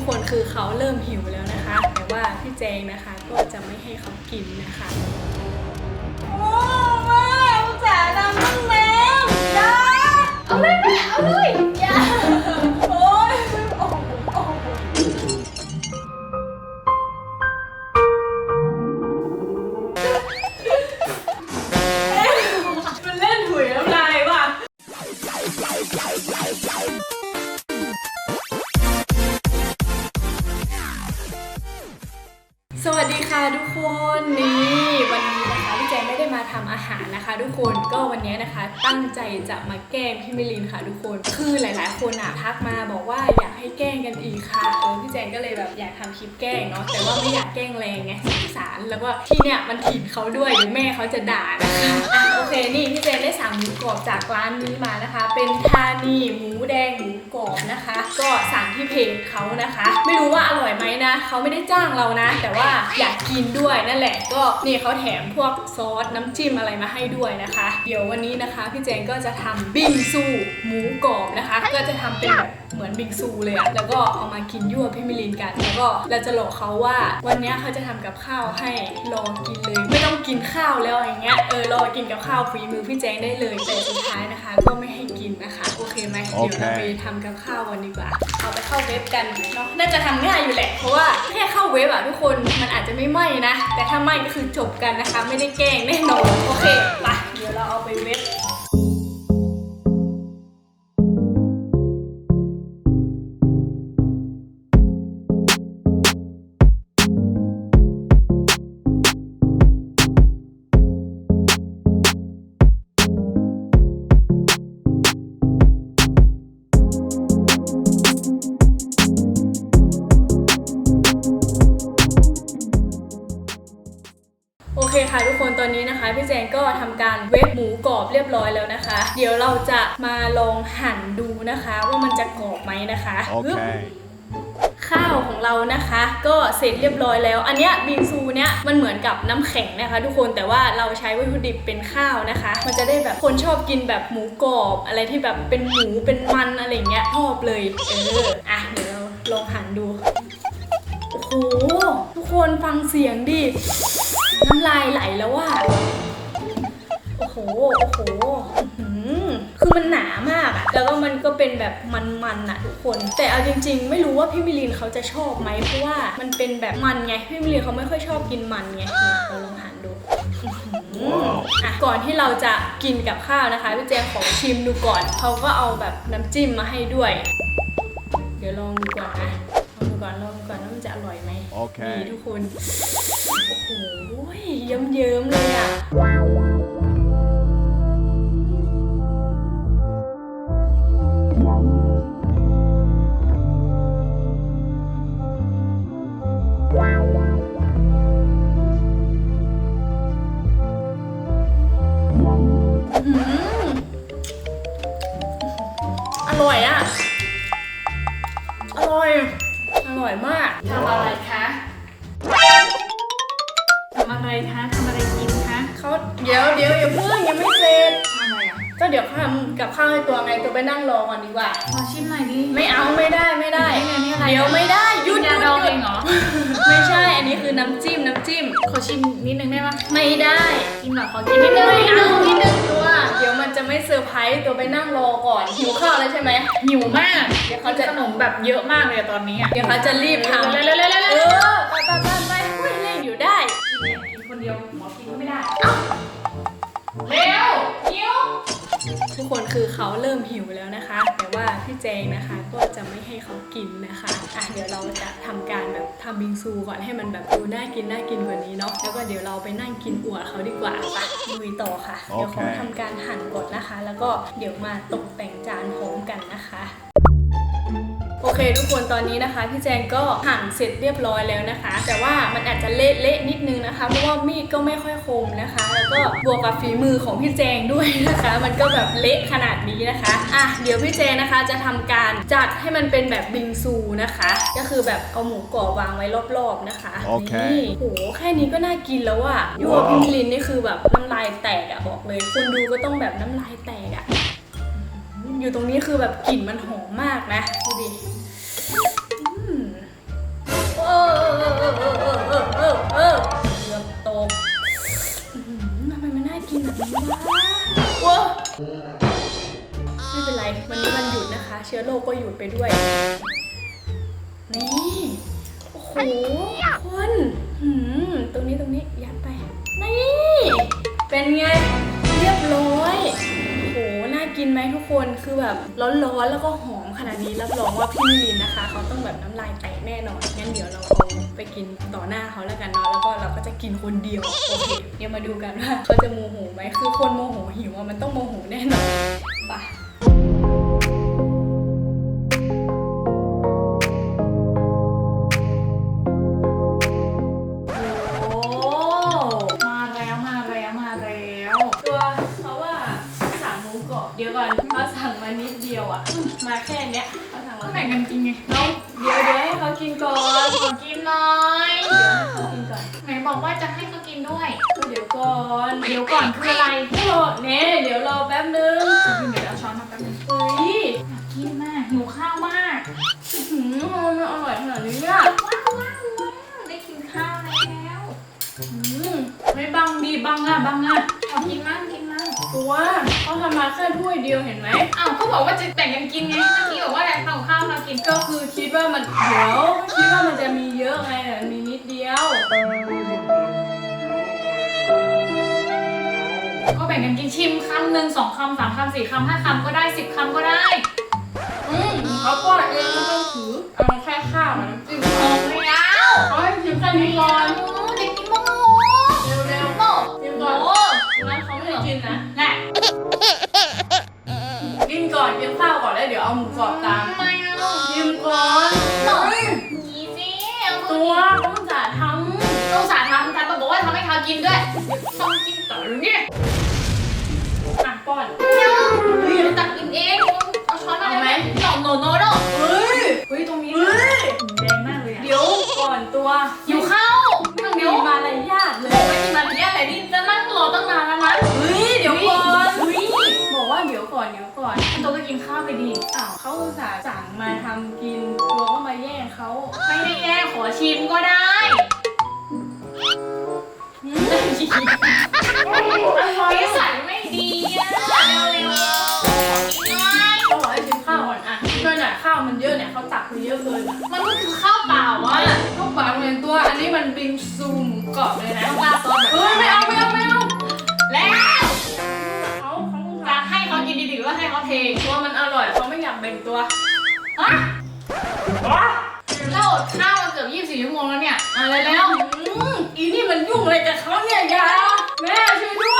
กคนคือเขาเริ่มหิวแล้วนะคะ แต่ว่าพี่แจงนะคะก็จะไม่ให้เขากินนะคะโอ้ม่อุตส่าห์ทำตั้งแล้วอย่าเอาเลยแม่เอาเลยอย่า นะคะ ตั้งใจจะมาแกล้งพี่มิลินค่ะทุกคน คือหลาย ๆ คนอะทักมาบอกว่าอยาก ให้แกล้งกันอีกค่ะเออพี่แจงก็เลยแบบอยากทำคลิปแกล้งเนาะแต่ว่าไม่อยากแกล้งแรงไงสงสารแล้วก็ที่เนี่ยมันถิ่นเขาด้วยเดี๋ยวแม่เขาจะด่านะคะอะโอเคนี่พี่แจงได้สั่งหมูกรอบจากร้านนี้มานะคะ เป็นทานีหมูแดงหมูกรอบนะคะ ก็สั่งที่เพจเขานะคะ ไม่รู้ว่าอร่อยไหมนะเขาไม่ได้จ้างเรานะ แต่ว่าอยากกินด้วยนั่นแหละ ก็นี่เขาแถมพวกซอสน้ำจิ้มอะไรมาให้ด้วยนะคะ เดี๋ยววันนี้นะคะ พี่เจนก็จะทำบิงซูหมูกรอบนะคะ ก็จะทำเป็นแบบเหมือนบิงซูเลยอะแล้วก็เอามากินยั่วพี่มิลินกัน แล้วก็เราจะหลอกเขาว่า วันนี้เขาจะทำกับข้าวให้รอกินเลย ไม่ต้องกินข้าวแล้วอย่างเงี้ย เออรอกินกับข้าวฝีมือพี่แจงได้เลย แต่สุดท้ายนะคะ ก็ไม่ให้กินนะคะ โอเคไหมเดี๋ยวเราไปทำกับข้าวกันดีกว่า เอาไปเข้าเว็บกันเนาะ น่าจะทำง่ายอยู่แหละ เพราะว่าแค่เข้าเว็บอะทุกคน มันอาจจะไม่ไหม้นะ แต่ถ้าไหม้ก็คือจบกันนะคะ ไม่ได้แกล้งแน่นอน โอเค ไป เดี๋ยวเราเอาไปเว็บ ตอนนี้นะคะพี่แจงก็ทำการเวฟหมูกรอบเรียบร้อยแล้วนะคะ เดี๋ยวเราจะมาลองหั่นดูนะคะ ว่ามันจะกรอบไหมนะคะฮึบ Okay. ข้าวของเรานะคะก็เสร็จเรียบร้อยแล้ว อันเนี้ยบิงซูเนี้ยมันเหมือนกับน้ำแข็งนะคะ ทุกคนแต่ว่าเราใช้วัตถุดิบเป็นข้าวนะคะ มันจะได้แบบคนชอบกินแบบหมูกรอบ อะไรที่แบบเป็นหมูเป็นมันอะไรเงี้ยชอบเลยเอออะเดี๋ยวเราลองหั่นดูโอ้โหทุกคนฟังเสียงดิ น้ำลายไหลแล้วว่าโอ้โห โอ้โหอื้อหือคือมันหนามากอะแล้วก็มันก็เป็นแบบมันๆอะทุกคน แต่เอาจริง ๆ ไม่รู้ว่าพี่มิลินเขาจะชอบไหมเพราะว่ามันเป็นแบบมันไง พี่มิลินเขาไม่ค่อยชอบกินมันไงนี่เราลองหันดูอื้อหืออะก่อนที่เราจะกินกับข้าวนะคะพี่เจมขอชิมดูก่อน เขาก็เอาแบบน้ำจิ้มมาให้ด้วย เดี๋ยวลองดูก่อนนะ เค นี่ทุกคน โอ้โหเยิ้มๆเลยอะ อื้อหืออร่อยอะ อร่อย อร่อยมากทำอะไรคะทำอะไรคะทำอะไรกินคะเขาเดี๋ยวเดี๋ยวอย่าเพิ่งยังไม่เสร็จทำอะไรอะก็เดี๋ยวทำกับข้าวให้ตัวไงตัวไปนั่งรอก่อนดีกว่า ขอชิมหน่อยดิ ไม่เอาไม่ได้ไม่ได้ นี่ไงนี่อะไร เดี๋ยวไม่ได้หยุดหยายุดดองหยุเอดงเหรอ ไม่ใช่อันนี้คือน้ำจิ้มน้ำจิ้ม ขอชิมนิดนึงได้ปะไม่ได้ กินแบบขอกินนิดนึงไม่เอานินิ อนหิวข้าวแล้วใช่ไหมหิวมากเดี๋ยวเขาเขาจะจะขนมแบบเยอะมากเลยอะตอนนี้อะเดี๋ยวเขาจะรีบทำเร็วเร็วเร็วเร็วเอเร็วอไปไปไปไปเฮ้ยเล่นอยู่ได้เนี่ยกินคนเดียวหมอกินก็ไม่ได้เร็วหิวทุกคนคือเขาเริ่มหิวแล้วนะคะ แต่ว่าพี่แจงนะคะก็จะไม่ให้เขากินนะคะอะเดี๋ยวเราจะทำการแบบ ทำบิงซูก่อนให้มันแบบดูน่ากินน่ากินกว่านี้เนาะแล้วก็เดี๋ยวเราไปนั่งกินอวดเขาดีกว่าปะลุยต่อค่ะ เดี๋ยวเขาโอทำการหั่นก่อนนะคะ แล้วก็เดี๋ยวมาตกแต่งจานพร้อมกันนะคะ โอเค ทุกคนตอนนี้นะคะพี่แจงก็หั่นเสร็จเรียบร้อยแล้วนะคะ แต่ว่ามันอาจจะเละเละๆนิดนึงนะคะ เพราะว่ามีดก็ไม่ค่อยคมนะคะ แล้วก็บวกกับฝีมือของพี่แจงด้วยนะคะ มันก็แบบเละขนาดนี้นะคะอะเดี๋ยวพี่แจงนะคะจะทำการจัดให้มันเป็นแบบบิงซูนะคะ ก็คือแบบเอาหมูกรอบวางไว้รอบๆนะคะโอเคนี่โหแค่นี้ก็น่ากินแล้วอะยั่วพี่มิลินนี่คือแบบน้ำลายแตกอะบอกเลยคนดูก็ต้องแบบน้ำลายแตกอะอยู่ตรงนี้คือแบบกลิ่นมันหอมมากนะดูดิอืม เรือตกทำไมมัน่ากินแบบนี้ไม่เป็นไร วันนี้มันหยุดนะคะ เชื้อโรคก็หยุดไปด้วย นี่ โอ้โห ไหมทุกคนคือแบบร้อนๆแล้วก็หอมขนาดนี้รับรองว่าพี่มิลินนะคะ เขาต้องแบบน้ำลายแตกแน่นอนงั้นเดี๋ยวเราเอาไปกินต่อหน้าเขาแล้วกันเนาะแล้วก็เราก็จะกินคนเดียวโอเคเดี๋ยวมาดูกันว่าเขาจะโมโหไหมคือคนโมโหหิวอะมันต้องโมโหแน่นอนไป เดี๋ยวก่อนเขาสั่งมานิดเดียวอะ มาแค่เนี้ยเขาสั่งก็มาแบ่งกันกินไงน้องเดี๋ยวเดี๋ยวให้เขากินก่อนขอกินหน่อยเดี๋ยวให้เขากินก่อนไหนบอกว่าจะให้เขากินด้วย ก็เดี๋ยวก่อนเดี๋ยวก่อนคืออะไรโอ้เน่เดี๋ยวรอแป๊บนึงเดี๋ยวเอาช้อนมาแป๊บนึงเฮ้ยอยากกินมากหิวข้าวมากอื้อหืมมันอร่อยขนาดนี้เนี่ยว้าวว้าวว้าวได้กินข้าวแล้วอืมไม่บังดีบังอะบังอะขอกินมั่งกิ นมั่งตัวเขาทำมาแค่ถ้วยเดียวเห็นไหมอ้าวเขาบอกว่าจะแบ่งกันกินไงเมื่อกี้บอกว่าอะไรทำกับข้าวมากินก็คือคิดว่ามันเดี๋ยวคิดว่ามันจะมีเยอะไงแต่มันมีนิดเดียว ก็แบ่งกันกินชิมคำหนึ่งสองคำสามคำสี่คำห้าคำก็ได้สิบคำก็ได้ อืมเขาป้อนเองไม่ต้องถือเอาแค่ข้าวกัน้ำจิ้มโอ้ไม่เอาเขาให้ชิมแค่นี้ก่อน กินก่อนกินข้าวก่อนแล้วเดี๋ยวเอาหมูกรอบตามไม่เอาชิมก่อนหน่อเฮ้ยยีสิเอามืตัอวเขาต้องจ่าทต้องสาทำกันมาบอกว่าทำให้เขากินด้วยต้องกินต่อหรือไงำอะป้อนเนาะตักกินเองเอาช้อนมาเลยไหมหน่อโนโนโนเฮ้ยเฮ้ยตรงนี้นะแดงมากเลยอะเดี๋ยวก่อนตัวหิวข้าว เดี๋ยวก่อนเดี๋ยวก่อนตัวก็กินข้าวไปดีอ้าวเขาอุตส่าห์สั่งมาทำกินตัวก็มาแย่งเขาไม่ได้แย่ขอชิมก็ได้นิสัยไม่ดีอะเร็วๆกินหน่อยเขาบอกให้ชิมข้าวก่อนอะเพื่อนอะข้าวมันเยอะเนี่ยเขาตักไปเยอะเกินอะมันก็คือข้าวเปล่าอะข้าวเปล่าเหมือนตัว อันนี้มันบิงซูหมูกรอบเลยนะ ต้องราดซอสแบบ เฮ้ยไม่เอาไม่เอา หรือว่าให้เขาเทตัวมันอร่อยเขาไม่อยากแบ่งตัวฮะเราอดข้าวมาเกือบ24ชั่วโมงแล้วเนี่ยอะไรแล้วอืมอีนี่มันยุ่งอะไรกับเขาเนี่ยยาแม่ช่วยด้วย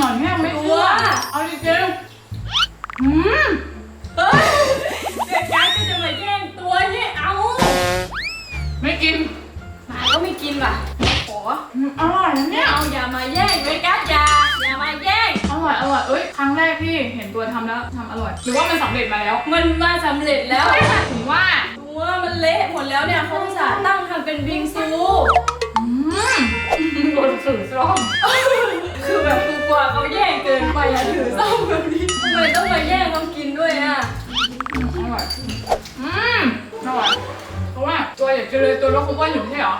เองจริงเหรอเนี่ยไม่เชื่อเอาจริงๆอืมเฮ้ยเด็กย้ายก็จะมาแย่งตัวเนี่ยเอาไม่กินหมาก็ไม่กินว่ะขออืมอร่อยนะไม่เนี่ย เอาอย่ามาแย่งเวยกัสอย่าอย่ามาแย่ง อร่อยอร่อยเอ้ยครั้งแรกที่เห็นตัวทำแล้วทำอร่อย หรือว่ามันสำเร็จมาแล้วมันมาสำเร็จแล้วไม่ค่ะถึงว่าตัวมันเละหมดแล้วเนี่ยเขาอุตส่าห์ตั้งทำเป็นบิงซู อืมโดนสื่อซ่อม คือแบบกู กลัวเขาแย่งเกินไปอะถือส้มแบบนี้ทำไมต้องมาแย่งเขากินด้วยอะอืมอร่อยอืมอร่อยเพราะว่าตัวอยากจะเลยตัวแล้วคงว่าอยู่ไม่ใช่เหรอ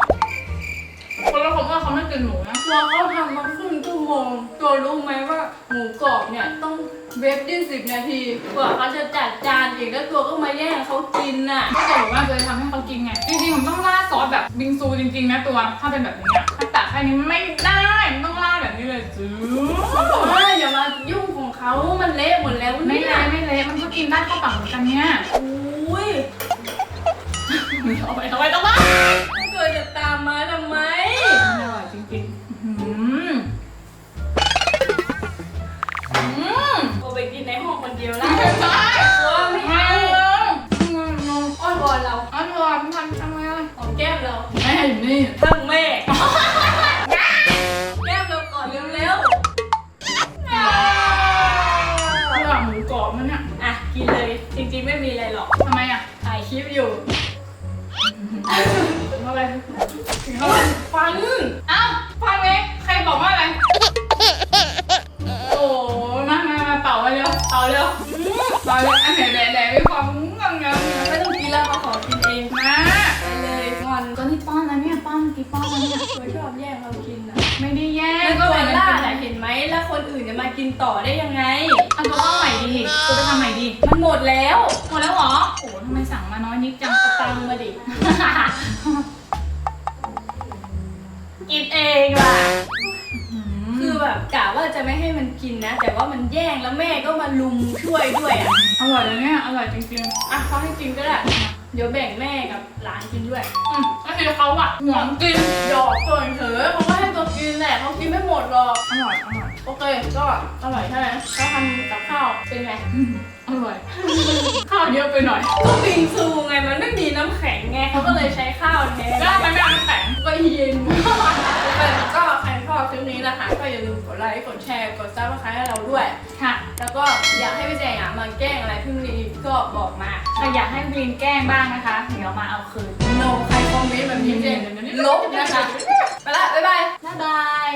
คนละผมว่าเขาไม่กินหมูนะตัวเขาทำมาครึ่งชั่วโมง ตัวรู้ไหมว่าหมูกรอบเนี่ยต้องเวฟ20นาทีกว่าเขาจะจัดจานอีกแล้วตัวก็มาแย่งเขากินน่ะก็จะบอกว่าจะทำให้เขากินไง จริงๆผมต้องราดซอสแบบบิงซูจริงๆนะตัว ถ้าเป็นแบบนี้อะถ้าตักแค่นี้ไม่ได้มันต้อง ราดแบบนี้เลยจื้อเฮ้ยอย่ามายุ่งของเขามันเละหมดแล้วไม่เนี่ยเละไม่เละมันก็กินได้เข้าปากเหมือนกันเนี่ยอุ้ยเอาไปเอาไปต้องมาถ้าเกิดจะตามมาทำไมอร่อยจริงๆอืมอืมเอาไปกินในห้องคนเดียวแล้วไม่ได้ว่าไม่ไม่เอาเอาอ้อนวอนเราอร่อยมันทำทำไมอะหอมแก้มเราแม่อยู่นี่ทั้งแม่ เป่าเร็วอันไหนไหนไหนมีความงงงไม่ต้องกินแล้วเขาขอกินเองมาไปเลยงอนก็นี่ป้อนแล้วเนี่ยป้อนกี่ป้อนแล้วเนี่ยตัวชอบแย่งเรากินอะไม่ได้แย่แล้วก็ตัวแบ่งกันล่าน่ะเห็นไหมแล้วคนอื่นจะมากินต่อได้ยังไงเอาตัวเอาใหม่ดีตัวไปทำใหม่ดี มันหมดแล้วหมดแล้วเหรอโอ้ทำไมสั่งมาน้อยนิดจังตังมาดิกินเองล่ะ แบบกะว่าจะไม่ให้มันกินนะ แต่ว่ามันแย่งแล้วแม่ก็มาลุมช่วยด้วยอะอร่อยเลยเนี่ยอร่อยจริงอะเขาให้กินก็ได้เดี๋ยวแบ่งแม่กับหลานกินด้วยๆอืมก็คือเขาอะหวงกินหยอกเปิดเถอะเขาก็ให้ตัวกินแหละเขากินไม่หมดหรอกอร่อยอร่อยโอเคก็อร่อยใช่ไหมเขาทำกับข้าวเป็นไงอืมอร่อย ข้าวเยอะไปหน่อย ก็บิงซูไงมันไม่มีน้ำแข็งไงเขาก็เลยใช้ข้าวแทนแล้วทำไมไม่เอาน้ำแข็งก็เย็น ค์กดแชร์กดซับสไครต์ให้เราด้วย ค่ะแล้วก็อยากให้พี่แจงอะมาแกล้งอะไรพี่มีก็บอกมาใครอยากให้บลีนแกล้งบ้างนะคะ เดี๋ยวมาเอาคืน โนใครคอมเมนต์แบบนี้เจนลบนะคะไปละบ๊ายบาย บ๊ายบาย